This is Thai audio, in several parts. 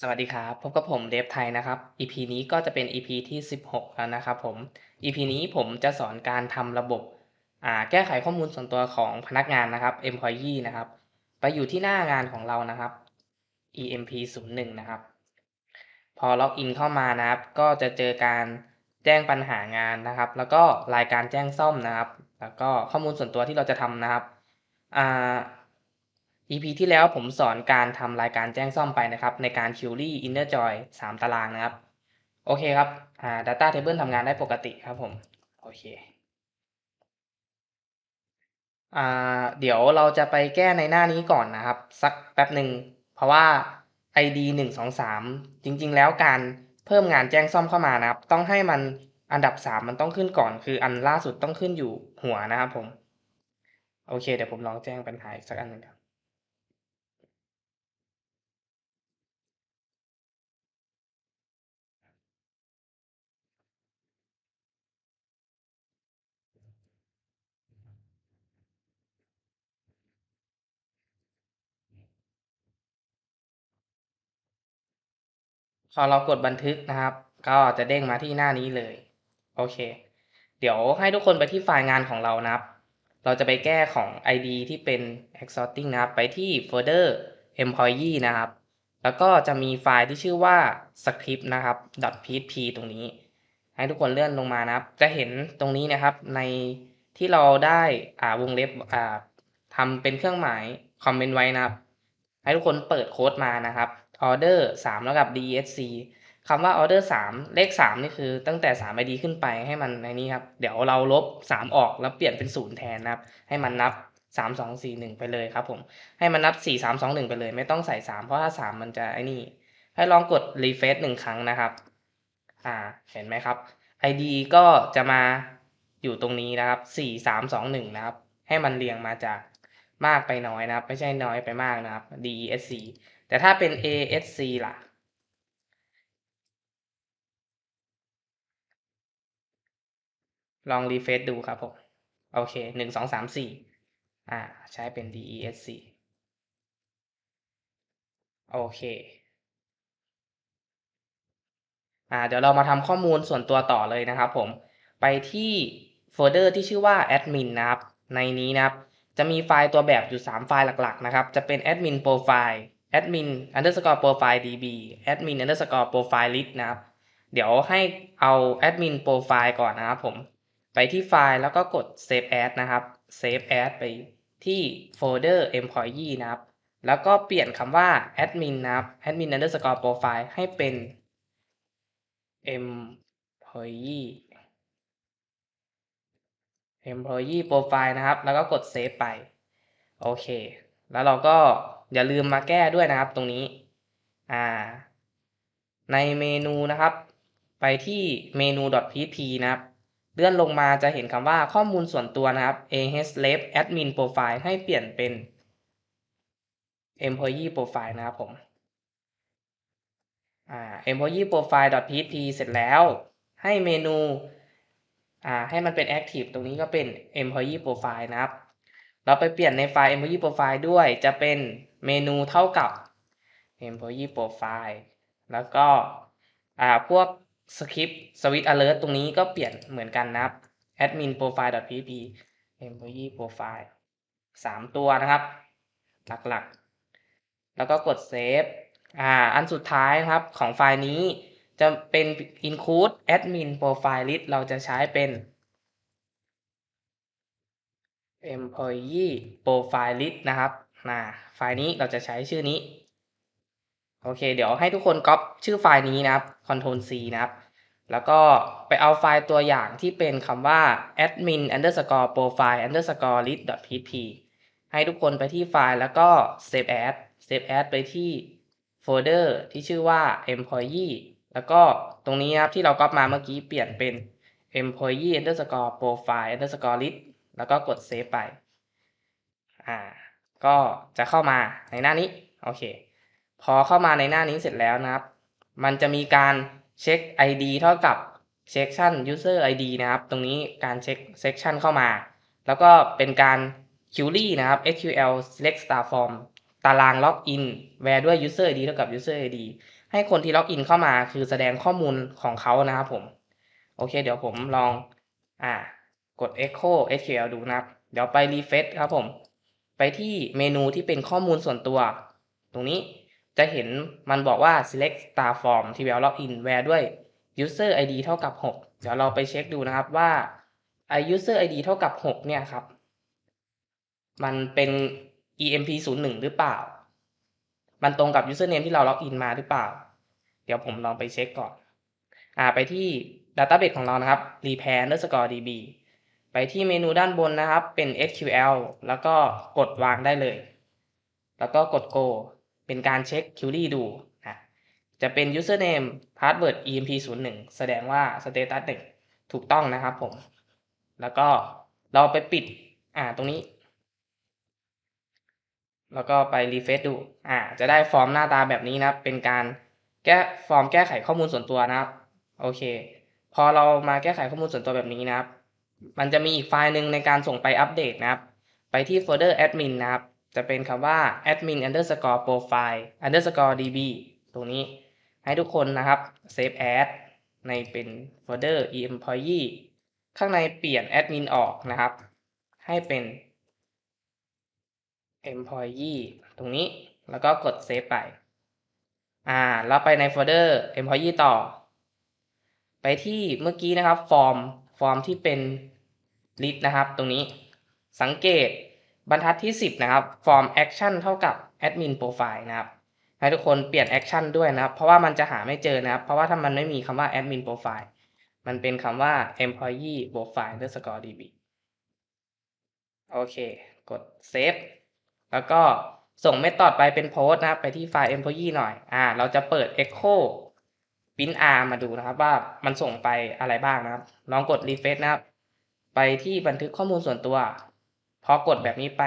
สวัสดีครับ พบกับผมเดฟไทยนะครับ EP นี้ก็จะเป็น EP ที่ 16 แล้วนะครับผม EP นี้ผมจะสอนการทำระบบแก้ไขข้อมูลส่วนตัวของพนักงานนะครับ employee นะครับ ไปอยู่ที่หน้างานของเรานะครับ emp 0 1นะครับ พอล็อกอินเข้ามานะครับ ก็จะเจอการแจ้งปัญหางานนะครับ แล้วก็รายการแจ้งซ่อมนะครับ แล้วก็ข้อมูลส่วนตัวที่เราจะทำนะครับอ่า EP ที่แล้วผมสอนการทำรายการแจ้งซ่อมไปนะครับ ในการ query inner join 3ตารางนะครับ โอเคครับอ่า data table ทำงานได้ปกติครับผม โอเคอ่าเดี๋ยวเราจะไปแก้ในหน้านี้ก่อนนะครับ สักแป๊บหนึ่ง เพราะว่า ID หนึ่งสองสามจริงๆ แล้วการเพิ่มงานแจ้งซ่อมเข้ามานะครับ ต้องให้มันอันดับสามมันต้องขึ้นก่อน คืออันล่าสุดต้องขึ้นอยู่หัวนะครับผม โอเค เดี๋ยวผมลองแจ้งปัญหาอีกสักอันหนึ่งครับ พอเรากดบันทึกนะครับ ก็จะเด้งมาที่หน้านี้เลย โอเค เดี๋ยวให้ทุกคนไปที่ไฟล์งานของเรานะครับ เราจะไปแก้ของ ID ที่เป็น exporting นะครับ ไปที่โฟลเดอร์ employee นะครับ แล้วก็จะมีไฟล์ที่ชื่อว่า script นะครับ .php ตรงนี้ ให้ทุกคนเลื่อนลงมานะครับ จะเห็นตรงนี้นะครับในที่เราได้อ่าวงเล็บอ่าทำเป็นเครื่องหมายคอมเมนต์ไว้นะครับ ให้ทุกคนเปิดโค้ดมานะครับ order 3 แล้วกับ DSC คำว่า order 3 เลข 3 นี่คือตั้งแต่3 ID ขึ้นไปให้มันในนี้ครับ เดี๋ยวเราลบ 3 ออกแล้วเปลี่ยนเป็น 0 แทนนะครับ ให้มันนับ 3 2 4 1 ไปเลยครับผม ให้มันนับ 4 3 2 1 ไปเลย ไม่ต้องใส่ 3 เพราะถ้า 3 มันจะไอ้นี่ ให้ลองกด refresh 1 ครั้งนะครับ อ่า เห็นไหมครับ ID ก็จะมาอยู่ตรงนี้นะครับ 4 3 2 1 นะครับ ให้มันเรียงมาจากมากไปน้อยนะครับ ไม่ใช่น้อยไปมากนะครับ DESC แต่ถ้าเป็น ASC ล่ะ ลองรีเฟซดูครับผม โอเคหนึ่งสองสามสี่อ่า ใช้เป็น DESC โอเค อ่า เดี๋ยวเรามาทำข้อมูลส่วนตัวต่อเลยนะครับผม ไปที่โฟลเดอร์ที่ชื่อว่า admin นะครับ ในนี้นะครับ จะมีไฟล์ตัวแบบอยู่ 3 ไฟล์หลักๆ นะครับ จะเป็น admin profile admin underscore profile db admin underscore profile list นะครับ เดี๋ยวให้เอา admin profile ก่อนนะครับผม ไปที่ไฟล์แล้วก็กด save as นะครับ save as ไปที่โฟลเดอร์ employee นะครับ แล้วก็เปลี่ยนคำว่า admin นะครับ admin underscore profile ให้เป็น employee employee profile นะครับ แล้วก็กด save ไป โอเค แล้วเราก็อย่าลืมมาแก้ด้วยนะครับตรงนี้อ่าในเมนูนะครับ ไปที่เมนู .php นะครับ เลื่อนลงมาจะเห็นคำว่าข้อมูลส่วนตัวนะครับ ahref admin profile ให้เปลี่ยนเป็น employee profile นะครับผมอ่า employee profile .php เสร็จแล้ว ให้เมนูอ่าให้มันเป็น active ตรงนี้ก็เป็น employee profile นะครับ เราไปเปลี่ยนในไฟล์ employee profile ด้วยจะเป็น เมนูเท่ากับ employee profile แล้วก็อาพวกสคริปต์สวิต alert ตรงนี้ก็เปลี่ยนเหมือนกันนะครับ admin profile php employee profile สามตัวนะครับ หลักๆ แล้วก็กดเซฟอ่าอันสุดท้ายนะครับของไฟล์นี้จะเป็น include admin profile list เราจะใช้เป็น employee profile list นะครับ นะไฟล์นี้เราจะใช้ชื่อนี้ โอเค เดี๋ยวให้ทุกคนก๊อปชื่อไฟล์นี้นะครับ Ctrl C นะครับ แล้วก็ไปเอาไฟล์ตัวอย่างที่เป็นคำว่า admin underscore profile underscore list php ให้ทุกคนไปที่ไฟล์แล้วก็ save as save as ไปที่โฟลเดอร์ที่ชื่อว่า employee แล้วก็ตรงนี้นะครับที่เราก๊อปมาเมื่อกี้เปลี่ยนเป็น employee underscore profile underscore list แล้วก็กด save ไป อ่า ก็จะเข้ามาในหน้านี้โอเคพอเข้ามาในหน้านี้เสร็จแล้วนะครับ มันจะมีการเช็ค ID เท่ากับ section user ID นะครับ ตรงนี้การเช็ค section เข้ามา แล้วก็เป็นการ query นะครับ SQL select star form ตารางล็อกอิน where ด้วย user id เท่ากับ user id ให้คนที่ล็อกอินเข้ามาคือแสดงข้อมูลของเขานะครับผม โอเค เดี๋ยวผมลองอ่ากด echo SQL ดูนะครับ เดี๋ยวไป refresh ครับผม ไปที่เมนูที่เป็นข้อมูลส่วนตัว ตรงนี้จะเห็นมันบอกว่า select star form ที่ well login where ด้วย user id เท่ากับ 6 เดี๋ยวเราไปเช็คดูนะครับว่าไอ user id เท่ากับ 6 เนี่ยครับ มันเป็น emp 0 1หรือเปล่า มันตรงกับ username ที่เราล็อกอินมาหรือเปล่า เดี๋ยวผมลองไปเช็คก่อน อ่าไปที่ database ของเรานะครับ repair underscore db ไปที่เมนูด้านบนนะครับเป็น SQL แล้วก็กดวางได้เลย แล้วก็กด go เป็นการเช็ค query ดูนะจะเป็น username password emp 0 1 แสดงว่า status 1ถูกต้องนะครับผม แล้วก็เราไปปิดอ่าตรงนี้ แล้วก็ไปรีเฟซดูอ่าจะได้ฟอร์มหน้าตาแบบนี้นะครับเป็นการแก้ฟอร์มแก้ไขข้อมูลส่วนตัวนะครับ โอเค พอเรามาแก้ไขข้อมูลส่วนตัวแบบนี้นะครับ มันจะมีอีกไฟล์หนึ่งในการส่งไปอัปเดตนะครับ ไปที่โฟลเดอร์ admin นะครับ จะเป็นคำว่า admin underscore profile underscore db ตรงนี้ให้ทุกคนนะครับ save as ในเป็นโฟลเดอร์ employee ข้างในเปลี่ยน admin ออกนะครับ ให้เป็น employee ตรงนี้แล้วก็กด save ไป อ่า แล้วไปในโฟลเดอร์ employee ต่อ ไปที่เมื่อกี้นะครับ ฟอร์ม ฟอร์มที่เป็น list นะครับ ตรงนี้สังเกตบรรทัดที่ 10 นะครับฟอร์ม action เท่ากับ admin profile นะครับ ให้ทุกคนเปลี่ยน action ด้วยนะครับ เพราะว่ามันจะหาไม่เจอนะครับ เพราะว่าถ้ามันไม่มีคำว่า admin profile มันเป็นคำว่า employee profile underscore db โอเค กด save แล้วก็ส่งเมธอดไปเป็นโพสต์นะครับ ไปที่ไฟล์ employee หน่อย อ่า เราจะเปิด echo print r มาดูนะครับว่ามันส่งไปอะไรบ้างนะครับ ลองกด refresh นะครับ ไปที่บันทึกข้อมูลส่วนตัว พอกดแบบนี้ไป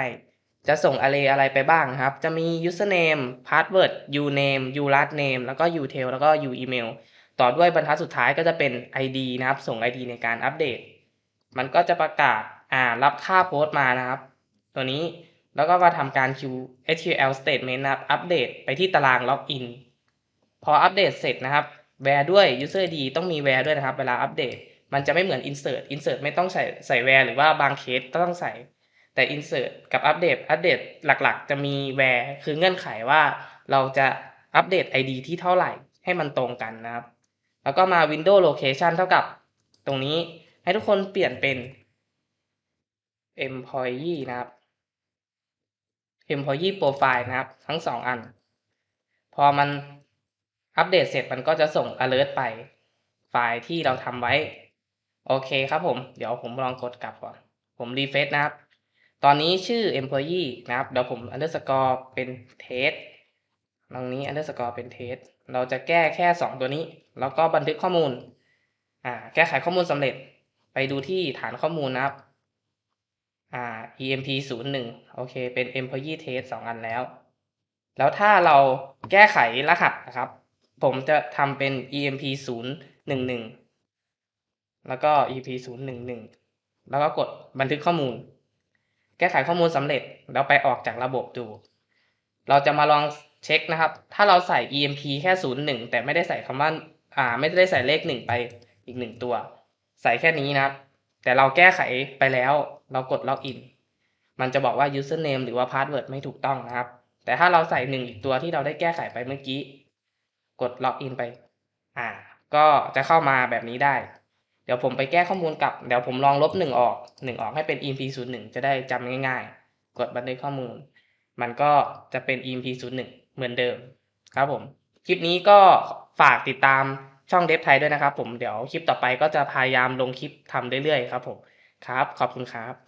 จะส่ง array อะไรไปบ้างครับ จะมี username password uname u last name แล้วก็ utel แล้วก็ u email ต่อด้วยบรรทัดสุดท้ายก็จะเป็น id นะครับ ส่ง id ในการอัปเดต มันก็จะประกาศอ่ารับค่าโพสต์มานะครับ ตัวนี้แล้วก็มาทำการ Q SQL statement นะครับ อัปเดตไปที่ตารางล็อกอินพออัปเดตเสร็จนะครับ where ด้วย user id ต้องมี where ด้วยนะครับ เวลาอัปเดต มันจะไม่เหมือน insert insert ไม่ต้องใส่ใส่ where หรือว่าบางเคสต้องใส่ แต่ insert กับอัปเดตอัปเดตหลักๆ จะมี where คือเงื่อนไขว่าเราจะอัปเดต id ที่เท่าไหร่ให้มันตรงกันนะครับ แล้วก็มา window location เท่ากับตรงนี้ให้ทุกคนเปลี่ยนเป็น employee นะครับ employee profile นะครับ ทั้งสองอัน พอมันอัปเดตเสร็จมันก็จะส่ง alert ไปไฟล์ที่เราทำไว้ โอเคครับผม เดี๋ยวผมลองกดกลับก่อน ผมรีเฟซนะครับ ตอนนี้ชื่อ employee นะครับ เดี๋ยวผม underscore เป็น test ตรงนี้ underscore เป็น test เราจะแก้แค่ 2 ตัวนี้ แล้วก็บันทึกข้อมูล อ่า แก้ไขข้อมูลสำเร็จ ไปดูที่ฐานข้อมูลนะครับ อ่า emp 0 1โอเค เป็น employee test 2 อันแล้ว แล้วถ้าเราแก้ไขรหัสนะครับ ผมจะทำเป็น emp 0 1 1 แล้วก็ ep 0 1 1 แล้วก็กดบันทึกข้อมูล แก้ไขข้อมูลสำเร็จแล้วไปออกจากระบบดู เราจะมาลองเช็คนะครับ ถ้าเราใส่ emp แค่ 0 1 แต่ไม่ได้ใส่คำว่าอ่า ไม่ได้ใส่เลข 1 ไปอีก 1 ตัว ใส่แค่นี้นะครับ แต่เราแก้ไขไปแล้ว เรากดล็อกอิน มันจะบอกว่า username หรือว่า password ไม่ถูกต้องนะครับ แต่ถ้าเราใส่หนึ่งอีกตัวที่เราได้แก้ไขไปเมื่อกี้ กดล็อกอินไป อ่า ก็จะเข้ามาแบบนี้ได้ ดี๋ยวผมไปแก้ข้อมูลกลับ เดี๋ยวผมลองลบหนึ่งออกหนึ่งออกให้เป็น emp 0 1จะได้จำง่ายๆ กดบันทึกข้อมูล มันก็จะเป็น emp 0 1เหมือนเดิมครับผม คลิปนี้ก็ฝากติดตามช่องเดฟไทยด้วยนะครับผม เดี๋ยวคลิปต่อไปก็จะพยายามลงคลิปทำเรื่อยๆ ครับผม ครับ ขอบคุณครับ